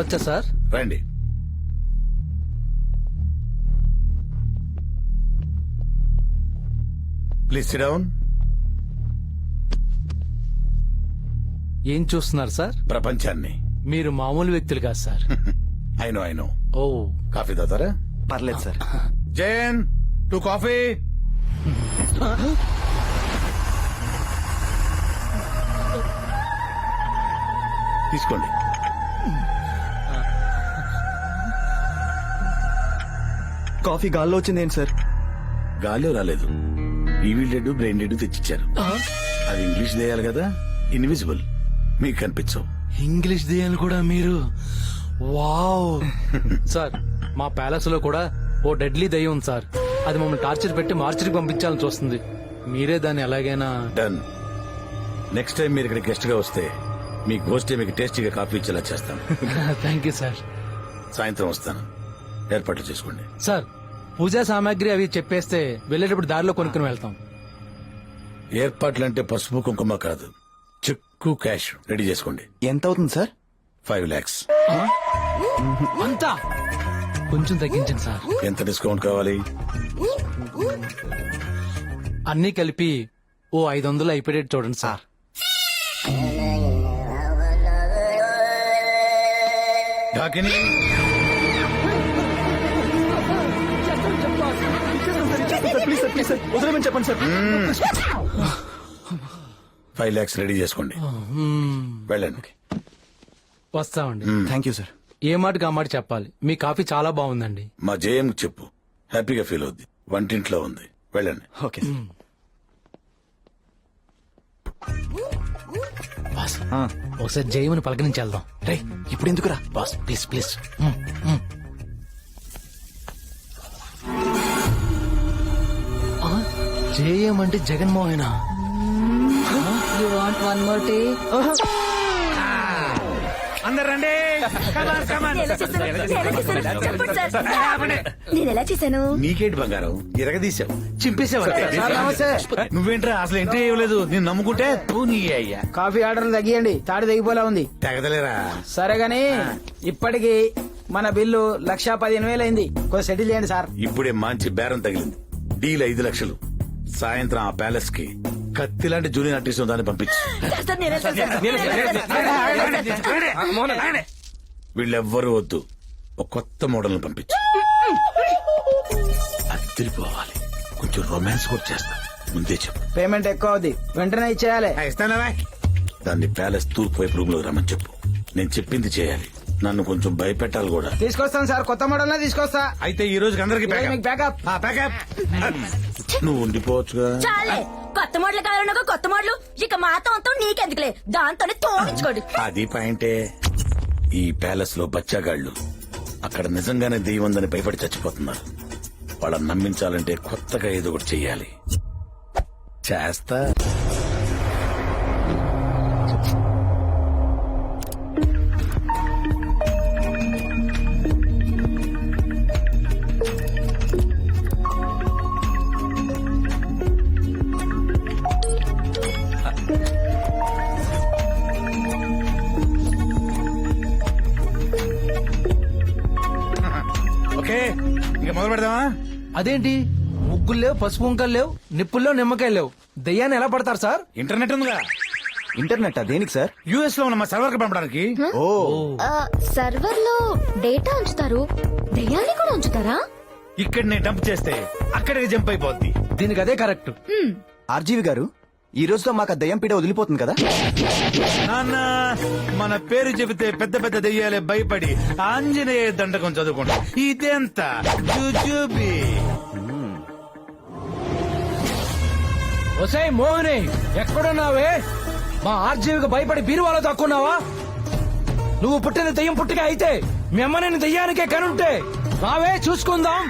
రావచ్చా సార్? రండి. Please SIT down ఏం చూస్తున్నారు సార్? ప్రపంచాన్ని. మీరు మామూలు వ్యక్తులు కాదు సార్. అయినో అయినో ఓ. కాఫీ తాతారా పర్లేదు సార్. Jayan two coffee. తీసుకోండి. కాఫీ గాల్లో వచ్చింది ఏంటి సార్? గాల్లో రాలేదు. ఈవిల్ డెడ్ బ్రెయిన్ డెడ్ తెచ్చిచ్చారు. అది ఇంగ్లీష్ దేయాలి కదా? ఇన్విజిబుల్ మీకు కనిపించవు. ఇంగ్లీష్ దేయాలు కూడా మీరు? వావ్! సార్ మా ప్యాలెస్లో కూడా ఓ డెడ్లీ దయ్యం ఉంది సార్. అది మమ్మల్ని టార్చర్ పెట్టి మార్చికి పంపించాలని చూస్తుంది. మీరే దాన్ని ఎలాగైనా డన్ నెక్స్ట్ టైం మీరు ఇక్కడ గెస్ట్గా వస్తే మీ గోష్ఠి మీకు టేస్టీగా కాఫీ ఇచ్చేలా చేస్తాను థ్యాంక్ యూ సార్ సాయంత్రం వస్తాను. ఏర్పాట్లు చేసుకోండి. సార్ పూజా సామాగ్రి అవి చెప్పేస్తే వెళ్ళేటప్పుడు దారిలో కొనుక్కుని వెళ్తాం. ఏర్పాట్లంటే పసుపు కుంకుమ కాదు. చెక్కు క్యాష్ రెడీ చేసుకోండి. ఎంత అవుతుంది సార్? ఫైవ్ లాక్స్ అంతా? కొంచెం తగ్గించండి సార్. ఎంత డిస్కౌంట్ కావాలి? అన్నీ కలిపి ఓ ఐదు వందలు అయిపోయేటట్టు చూడండి సార్. ఢాకిని ప్లీజ్ సార్ ప్లీజ్ సార్ వదలమని చెప్పండి సార్ ఫైవ్ లాక్స్ రెడీ చేసుకోండి. వెళ్ళండి. వస్తామండి. థ్యాంక్ యూ సార్ ఏ మాటకి ఆ మాట చెప్పాలి? మీ కాఫీ చాలా బాగుందండి. మా జేఎం చెప్పు. హ్యాపీగా ఫీల్ అవుద్ది. వంటింట్లో ఉంది. వెళ్ళండి. ఓకే బాస్ ఒకసారి జయమని పలకరించి వెళ్దాం రే ఇప్పుడు ఎందుకురా? Boss please please. జేఎం అంటే Jaganmohan you want one more tea అందరండి నేను ఎలా చేశాను? నీకేంటి బంగారం? చింపేశావు నువ్వేంట్రా? అసలు ఎంట్రీ ఇవ్వలేదు నేను నమ్ముకుంటే తూ నీ అయ్యా. కాఫీ ఆర్డర్ తగ్గియండి. తాడి తెగిపోలా ఉంది. తెగదలేరా సరే గాని ఇప్పటికి మన బిల్లు లక్షా పదిహేను వేలు అయింది కొంచెం సెటిల్ చేయండి సార్. ఇప్పుడే మంచి బేరం తగిలింది. డీల్ ఐదు లక్షలు. సాయంత్రం ఆ ప్యాలెస్కి కత్తి లాంటి జూనియర్ ఆర్టిస్ట్ దాన్ని పంపించు. వీళ్ళెవ్వరూ వద్దు. ఒక కొత్త మోడల్ పంపించు. అద్దరిపోవాలి. కొంచెం రొమాన్స్ కూడా చేస్తా. ముందే చెప్పు. పేమెంట్ ఎక్కువ అవుద్ది. వెంటనే ఇచ్చేయాలి. దాన్ని ప్యాలెస్ తూర్పు వైపు రూమ్లో రమ్మని చెప్పు. నేను చెప్పింది చేయాలి. నన్ను కొంచెం భయపెట్టాలి కూడా. తీసుకొస్తాను సార్. కొత్త మోడల్ తీసుకొస్తా. అయితే ఈ రోజుకి అందరికి మీకు బ్యాకప్ నువ్వు ఉండిపోవచ్చుగా. చాలే! కొత్త మోడల్ కావాలన్నా కొత్త మోడల్. ఇక మాతో అంతా నీకెందుకులే? దాంతోనే తోడించుకోండి. అది పాయింటే ఈ ప్యాలెస్లో బచ్చాగాళ్ళు అక్కడ నిజంగానే దెయ్యం ఉందని భయపడి చచ్చిపోతున్నారు. వాళ్ళని నమ్మించాలంటే కొత్తగా ఏదో ఒకటి చెయ్యాలి. చేస్తా. అదేంటి? ముగ్గులు లేవు పసుపు కుంకాలు లేవు నిప్పుల్లో నిమ్మకాయలు లేవు. దయ్యాన్ని ఎలా పడతారు సార్? ఇంటర్నెట్ ఉందిగా. ఇంటర్నెట్ దేనికి సార్? యుఎస్లో ఉన్న మా సర్వర్ పంపడానికి. ఓ. సర్వర్లో డేటా ఉంచుతారు? దెయ్యాన్ని కూడా ఉంచుతారా? ఇక్కడ నేను డంప్ చేస్తే అక్కడికి జంప్ అయిపోద్ది. దీనికి అదే కరెక్ట్. ఆర్జీవి గారు ఈ రోజుతో మాకు ఆ దయ్యం పీడ వదిలిపోతుంది కదా? నాన్న మన పేరు చెబితే పెద్ద పెద్ద దెయ్యాలే భయపడి ఆంజనేయ దండకం చదువుకుంటా ఇదెంత? జుజుబి. ఒసై మోహిని ఎక్కడున్నావే? మా ఆర్జీవికి భయపడి బీరువాలో తక్కున్నావా నువ్వు పుట్టిన దెయ్యం పుట్టిగా అయితే మీ అమ్మ నేను దెయ్యానికే కనుంటే రావే చూసుకుందాం.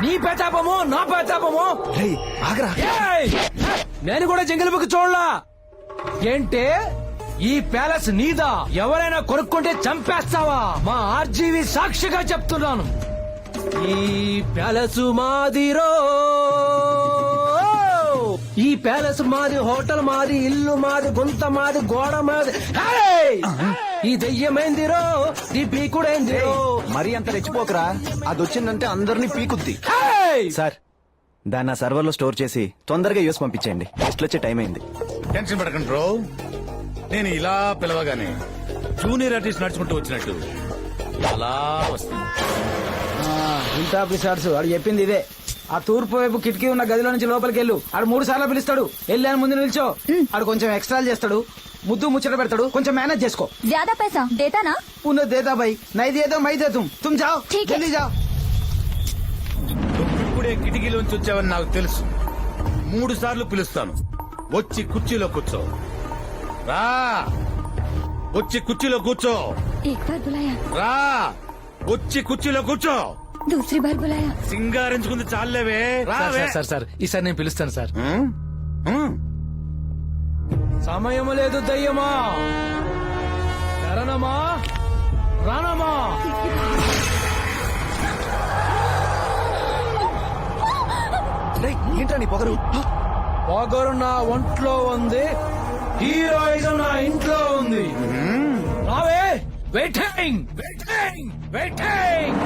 నీ ప్రతాపము నా ఏయ్! నేను కూడా జంగిల్ బుక్ చూడలా. ఏంటే? ఈ ప్యాలెస్ నీదా? ఎవరైనా కొనుక్కుంటే చంపేస్తావా? మా ఆర్జీవి సాక్షిగా చెప్తున్నాను. ఈ ప్యాలెస్ మాదిరో. ఈ ప్యాలెస్ మాది హోటల్ మాది ఇల్లు మాది గుంత మాది గోడ మాది. ఏయ్! ఈ దెయ్యమేందిరో ఈ పీకుడేందిరో. మరీ అంత రెచ్చిపోకరా. అది వచ్చిందంటే అందరినీ పీకుద్ది! సార్ దాన్ని నా సర్వర్లో స్టోర్ చేసి తొందరగా యూస్ పంపించేయండి. గెస్ట్లు వచ్చే టైం అయింది టెన్షన్ పడకండి బ్రో. నేను ఇలా పిలవగానే జూనియర్ ఆర్టిస్ట్ నడుచుకుంటూ వచ్చినట్టు. అలా వస్తుంది. ఇంత ఆఫీసర్స్ వాడు చెప్పింది ఇదే. ఆ తూర్పు వైపు కిటికీ ఉన్న గదిలో నుంచి లోపలికి వెళ్ళు. ఆడు మూడు సార్లు పిలుస్తాడు. వెళ్ళాను ముందు నిల్చో. ఆడు కొంచెం ఎక్స్ట్రా చేస్తాడు. ముద్దు ముచ్చట పెడతాడు. కొంచెం మేనేజ్ చేసుకో. జాదా పైసా? देता ఉన్న దేతా బై. నై దేదో మై దే తుమ్ తుమ్ జావ్. ठीक జావ్. ఇప్పుడే కిటికీలోంచి వచ్చావని నాకు తెలుసు. మూడు సార్లు పిలుస్తాను. వచ్చి కుర్చీలో కూర్చో. రా. వచ్చి కుర్చీలో కూర్చో. రా. వచ్చి కుర్చీలో కూర్చో. दूसरी बार बुलाया సింగారించుకుంది చాలేవే సార్ రావే సార్ సార్ సార్ ఈసారి నేను పిలుస్తాను సార్ ఉం? ఉం. సమయం లేదు దయ్యమా శరణమా రానమా రేయ్, ఏంట్రా నీ పొగరు పొగరు నా ఒంట్లో ఉంది హీరోయిజం నా ఇంట్లో ఉంది రావే వెయిటింగ్ వెయిటింగ్ వెయిటింగ్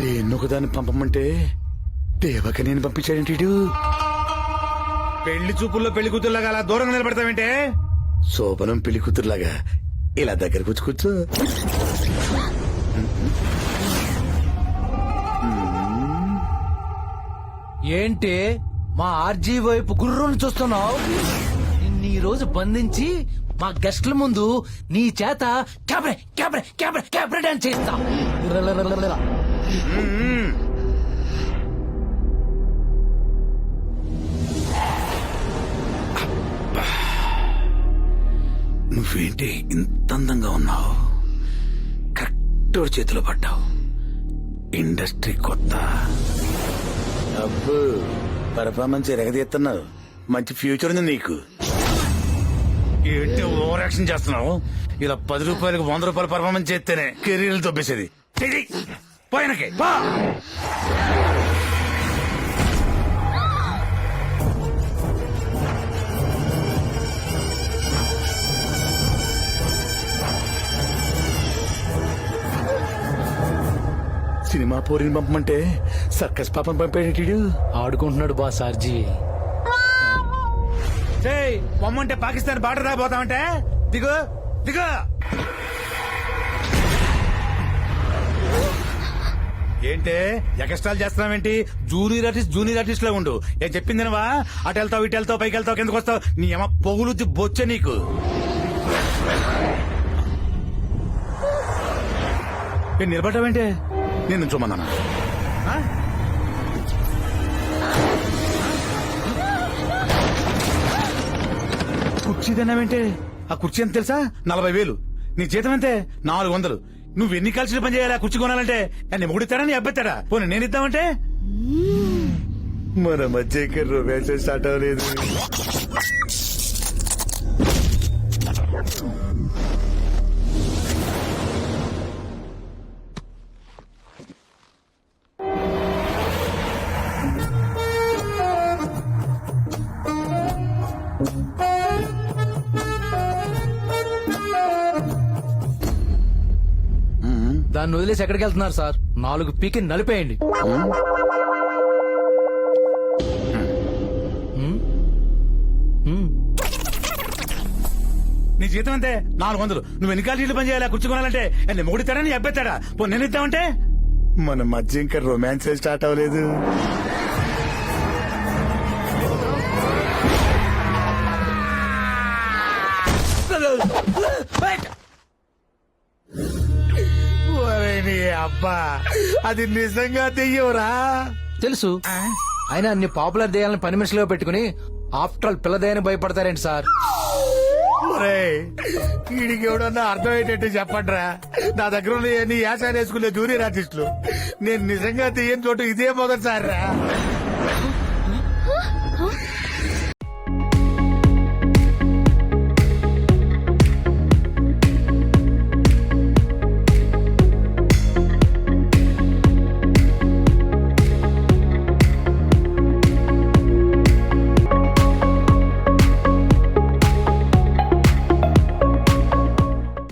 దేన్నొకదాన్ని పంపమంటే దేవక నేను పంపించాడేంటి పెళ్ళి చూపుల్లో పెళ్ళి కూతురులాగా అలా దూరంగా నిలబడతావేంటే? శోభనం పెళ్ళి కూతురులాగా ఇలా దగ్గరకు వచ్చి కూర్చో. ఏంటి మా ఆర్జీ వైపు గుర్రుని చూస్తున్నావు? నిన్ను ఈ రోజు బంధించి మా గెస్ట్ల ముందు నీ చేత cabaret cabaret cabaret cabaret dance చేస్తా నువ్వేంటి ఇంత అందంగా ఉన్నావు? కరెక్ట్ చేతిలో పడ్డావు. ఇండస్ట్రీ కొత్త. అబ్బు పర్ఫార్మెన్స్ ఎరగదీస్తున్నావు మంచి ఫ్యూచర్ ఉంది నీకు. ఏంటి ఓవర్ యాక్షన్ చేస్తున్నావు? ఇలా పది రూపాయలకు వంద రూపాయలు పర్ఫార్మెన్స్ చేస్తేనే కెరీర్లు తొబ్బేసేది. పోయినకే పా. సినిమా పోరిని పంపమంటే సర్కస్ పాపం పంపేటడు ఆడుకుంటున్నాడు బాస్ ఆర్జీ పొమ్మంటే పాకిస్తాన్ బార్డర్ రాబోతామంటే దిగు దిగు! ఏంటే ఎక్స్ట్రాలు చేస్తున్నావేంటి? జూనియర్ ఆర్టిస్ట్ జూనియర్ ఆర్టిస్ట్లో ఉండు. ఏం చెప్పిందినవా? అటు వెళ్తావు ఇటు వెళ్తావు పైకి వెళ్తావు కిందకు వస్తావు. నీ ఏమ పొగులు బొచ్చ నీకు. ఏ నిలబడ్డావేంటే? నేను చూమన్నానా? ఆ? కుర్చీ తిన్నావేంటే? ఆ కుర్చీ ఎంత తెలుసా? నలభై వేలు. నీ జీతం అంతే నాలుగు వందలు. నువ్వు ఎన్ని కలిసి పని చేయాలి ఆ కుర్చీ కొనాలంటే? నన్ను ముడితాడా నీ అబ్బెత్తాడా పోనీ నేను ఇద్దామంటే? మన మధ్య ఇంకా రొమాన్స్ స్టార్ట్ అవ్వలేదు. దాన్ని వదిలేసి ఎక్కడికి వెళ్తున్నారు సార్? నాలుగు పీకి నలిపేయండి. నీ జీతం అంతే నాలుగు వందలు. నువ్వు ఎన్ని కాలు పని చేయాలి? ఆ కుర్చీ కొనాలంటే నన్ను ముడితాడా నీ అబ్బెత్తాడా పో నేను ఇద్దామంటే? మన మధ్య ఇంకా రొమాన్స్ స్టార్ట్ అవ్వలేదు. అబ్బా అది నిజంగా తెయ్యవురా తెలుసు. అయినా అన్ని పాపులర్ దేయాలని పని మనిషిలో పెట్టుకుని ఆఫ్టర్ ఆల్ పిల్లదేయని భయపడతారేంటి సార్? వీడికి ఎవడన్నా అర్థమయ్యేటట్టు చెప్పండిరా. నా దగ్గర ఉన్న నీ యాసాలు వేసుకునే జూనియర్ ఆర్టిస్టులు. నేను నిజంగా తీయని చోటు ఇదే మొదటిసారి రా